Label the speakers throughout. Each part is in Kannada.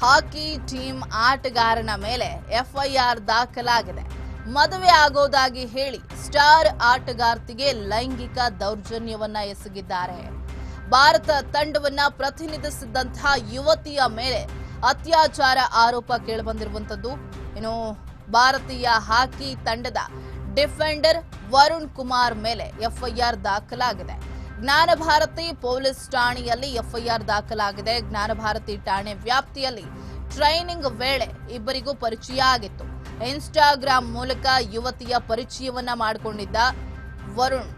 Speaker 1: ಹಾಕಿ ಟೀಮ್ ಆಟಗಾರನ ಮೇಲೆ ಎಫ್ಐಆರ್ ದಾಖಲಾಗಿದೆ. ಮದುವೆ ಆಗೋದಾಗಿ ಹೇಳಿ ಸ್ಟಾರ್ ಆಟಗಾರ್ತಿಗೆ ಲೈಂಗಿಕ ದೌರ್ಜನ್ಯವನ್ನ ಎಸಗಿದ್ದಾರೆ. ಭಾರತ ತಂಡವನ್ನ ಪ್ರತಿನಿಧಿಸಿದ್ದಂತಹ ಯುವತಿಯ ಮೇಲೆ ಅತ್ಯಾಚಾರ ಆರೋಪ ಕೇಳಿಬಂದಿರುವಂತದ್ದು ಇನ್ನು ಭಾರತೀಯ ಹಾಕಿ ತಂಡದ ಡಿಫೆಂಡರ್ ವರುಣ್ ಕುಮಾರ್ ಮೇಲೆ ಎಫ್ಐಆರ್ ದಾಖಲಾಗಿದೆ. ಜ್ಞಾನ ಭಾರತಿ ಪೊಲೀಸ್ ಠಾಣೆಯಲ್ಲಿ ಎಫ್ಐಆರ್ ದಾಖಲಾಗಿದೆ. ಜ್ಞಾನ ಭಾರತಿ ಠಾಣೆ ವ್ಯಾಪ್ತಿಯಲ್ಲಿ ಟ್ರೈನಿಂಗ್ ವೇಳೆ ಇಬ್ಬರಿಗೂ ಪರಿಚಯ ಆಗಿತ್ತು. ಇನ್ಸ್ಟಾಗ್ರಾಮ್ ಮೂಲಕ ಯುವತಿಯ ಪರಿಚಯವನ್ನ ಮಾಡಿಕೊಂಡಿದ್ದ ವರುಣ್.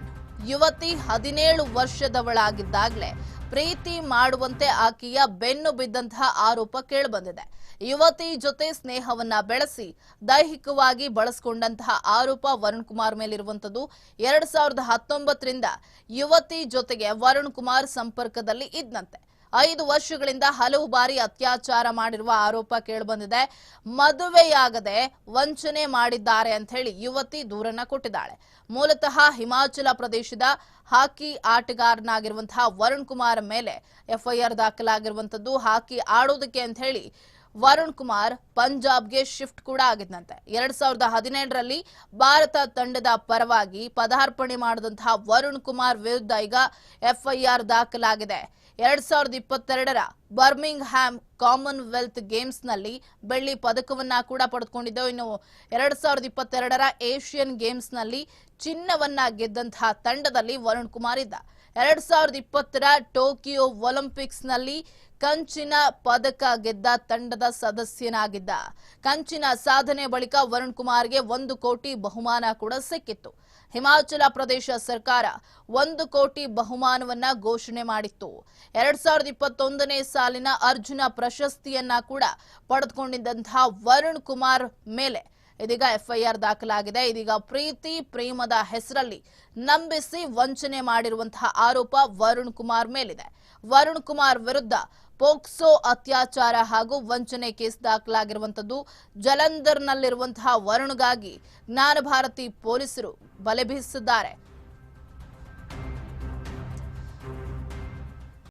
Speaker 1: ಯುವತಿ ಹದಿನೇಳು ವರ್ಷದವಳಾಗಿದ್ದಾಗಲೇ ಪ್ರೀತಿ ಮಾಡುವಂತೆ ಆಕೆಯ ಬೆನ್ನು ಬಿದ್ದಂತಹ ಆರೋಪ ಕೇಳಿಬಂದಿದೆ. ಯುವತಿ ಜೊತೆ ಸ್ನೇಹವನ್ನ ಬೆಳೆಸಿ ದೈಹಿಕವಾಗಿ ಬಳಸಿಕೊಂಡಂತಹ ಆರೋಪ ವರುಣ್ ಕುಮಾರ್ ಮೇಲಿರುವಂತದ್ದು ಎರಡ್ ಸಾವಿರದ ಹತ್ತೊಂಬತ್ತರಿಂದ ಯುವತಿ ಜೊತೆಗೆ ವರುಣ್ ಕುಮಾರ್ ಸಂಪರ್ಕದಲ್ಲಿ ಇದ್ದಂತೆ. ಐದು ವರ್ಷಗಳಿಂದ ಹಲವು ಬಾರಿ ಅತ್ಯಾಚಾರ ಮಾಡಿರುವ ಆರೋಪ ಕೇಳಿಬಂದಿದೆ. ಮದುವೆಯಾಗದೆ ವಂಚನೆ ಮಾಡಿದ್ದಾರೆ ಅಂತ ಹೇಳಿ ಯುವತಿ ದೂರನ್ನ ಕೊಟ್ಟಿದ್ದಾಳೆ. ಮೂಲತಃ ಹಿಮಾಚಲ ಪ್ರದೇಶದ ಹಾಕಿ ಆಟಗಾರನಾಗಿರುವಂತಹ ವರುಣ್ ಕುಮಾರ್ ಮೇಲೆ ಎಫ್ಐಆರ್ ದಾಖಲಾಗಿರುವಂತದ್ದು ಹಾಕಿ ಆಡೋದಕ್ಕೆ ಅಂತ ಹೇಳಿ ವರುಣ್ ಕುಮಾರ್ ಪಂಜಾಬ್ಗೆ ಶಿಫ್ಟ್ ಕೂಡ ಆಗಿದ್ದಂತೆ ಎರಡ್ ಸಾವಿರದ ಹದಿನೇಳರಲ್ಲಿ ಭಾರತ ತಂಡದ ಪರವಾಗಿ ಪದಾರ್ಪಣೆ ಮಾಡಿದಂತಹ ವರುಣ್ ಕುಮಾರ್ ವಿರುದ್ಧ ಈಗ ಎಫ್ಐಆರ್ ದಾಖಲಾಗಿದೆ. ಎರಡ್ ಸಾವಿರದ ಇಪ್ಪತ್ತೆರಡರ ಬರ್ಮಿಂಗ್ ಹ್ಯಾಮ್ ಕಾಮನ್ವೆಲ್ತ್ ಗೇಮ್ಸ್ನಲ್ಲಿ ಬೆಳ್ಳಿ ಪದಕವನ್ನ ಕೂಡ ಪಡೆದುಕೊಂಡಿದ್ದೆವು. ಇನ್ನು ಎರಡ್ ಸಾವಿರದ ಇಪ್ಪತ್ತೆರಡರ ಏಷ್ಯನ್ ಗೇಮ್ಸ್ನಲ್ಲಿ ಚಿನ್ನವನ್ನ ಗೆದ್ದಂತಹ ತಂಡದಲ್ಲಿ ವರುಣ್ ಕುಮಾರ್ ಇದ್ದ. ಎರಡ್ ಸಾವಿರದ ಇಪ್ಪತ್ತರ ಟೋಕಿಯೋ ಒಲಿಂಪಿಕ್ಸ್ನಲ್ಲಿ ಕಂಚಿನ ಪದಕ ಗೆದ್ದ ತಂಡದ ಸದಸ್ಯನಾಗಿದ್ದ. ಕಂಚಿನ ಸಾಧನೆ ಬಳಿಕ ವರುಣ್ ಕುಮಾರ್ಗೆ ಒಂದು ಕೋಟಿ ಬಹುಮಾನ ಕೂಡ ಸಿಕ್ಕಿತ್ತು. ಹಿಮಾಚಲ ಪ್ರದೇಶ ಸರ್ಕಾರ ಒಂದು ಕೋಟಿ ಬಹುಮಾನವನ್ನ ಘೋಷಣೆ ಮಾಡಿತ್ತು. ಎರಡ್ ಸಾವಿರದ ಇಪ್ಪತ್ತೊಂದನೇ ಸಾಲಿನ ಅರ್ಜುನ ಪ್ರಶಸ್ತಿಯನ್ನ ಕೂಡ ಪಡೆದುಕೊಂಡಿದ್ದಂತಹ ವರುಣ್ ಕುಮಾರ್ ಮೇಲೆ ಇದೀಗ ಎಫ್ಐಆರ್ ದಾಖಲಾಗಿದೆ. ಇದೀಗ ಪ್ರೀತಿ ಪ್ರೇಮದ ಹೆಸರಲ್ಲಿ ನಂಬಿಸಿ ವಂಚನೆ ಮಾಡಿರುವಂತಹ ಆರೋಪ ವರುಣ್ ಕುಮಾರ್ ಮೇಲಿದೆ. ವರುಣ್ ಕುಮಾರ್ ವಿರುದ್ಧ ಪೋಕ್ಸೋ ಅತ್ಯಾಚಾರ ಹಾಗೂ ವಂಚನೆ ಕೇಸ್ ದಾಖಲಾಗಿರುವಂತದ್ದು ಜಲಂಧರ್ನಲ್ಲಿರುವಂತಹ ವರುಣ್ಗಾಗಿ ಜ್ಞಾನ ಭಾರತಿ ಪೊಲೀಸರು ಬಲೆ ಬೀಸಿದ್ದಾರೆ.